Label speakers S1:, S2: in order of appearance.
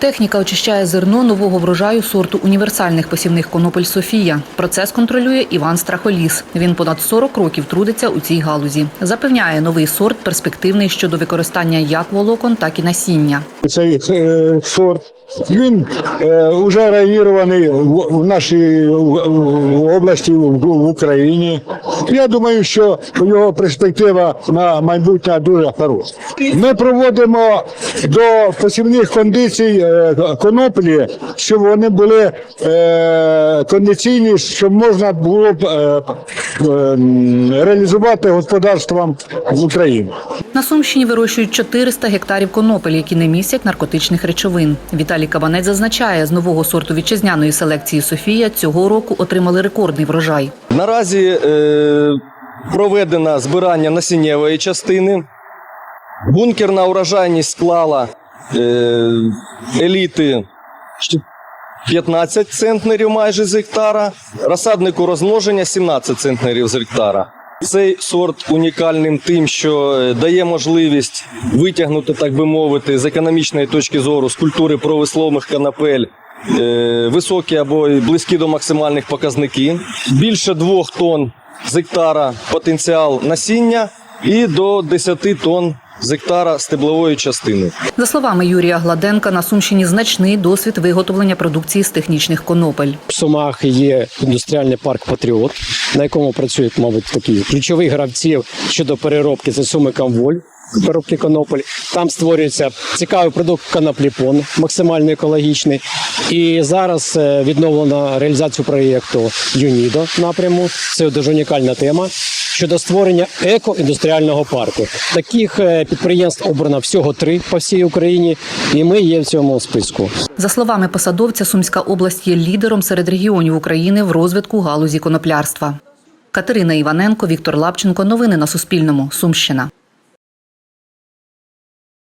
S1: Техніка очищає зерно нового врожаю сорту універсальних посівних конопель Софія. Процес контролює Іван Страхоліс. Він понад 40 років трудиться у цій галузі. Запевняє, новий сорт перспективний щодо використання як волокон, так і насіння.
S2: Цей е, сорт він е, вже реагірований в, нашій області в, в Україні. Я думаю, що його перспектива на майбутнє дуже хороша. Ми проводимо до посівних кондицій е, коноплі, щоб вони були е, кондиційні, щоб можна було б е, реалізувати господарством в Україні.
S1: На Сумщині вирощують 400 гектарів конопель, які не містять наркотичних речовин. Віталій Кабанець зазначає, з нового сорту вітчизняної селекції Софія цього року отримали рекордний врожай.
S3: Наразі е, проведено збирання насіннєвої частини. Бункерна урожайність склала еліти 15 центнерів майже з гектара, розсаднику розмноження 17 центнерів з гектара. Цей сорт унікальним тим, що е, дає можливість витягнути, так би мовити, з економічної точки зору з культури провисловних канапель е, високі або близькі до максимальних показників. Більше двох тонн з гектара потенціал насіння і до 10 тонн з гектара стеблової частини.
S1: За словами Юрія Гладенка, на Сумщині значний досвід виготовлення продукції з технічних конопель.
S4: В Сумах є індустріальний парк Патріот, на якому працюють, мабуть, такі ключові гравці щодо переробки це суми Камволь. Переробки конопель. Там створюється цікавий продукт канапліпон, максимально екологічний. І зараз е, відновлено реалізацію проєкту ЮНІДО напряму. Це дуже унікальна тема щодо створення еко-індустріального парку. Таких е, підприємств обрано всього три по всій Україні, і ми є в цьому списку.
S1: За словами посадовця, Сумська область є лідером серед регіонів України в розвитку галузі коноплярства. Катерина Іваненко, Віктор Лапченко. Новини на Суспільному. Сумщина.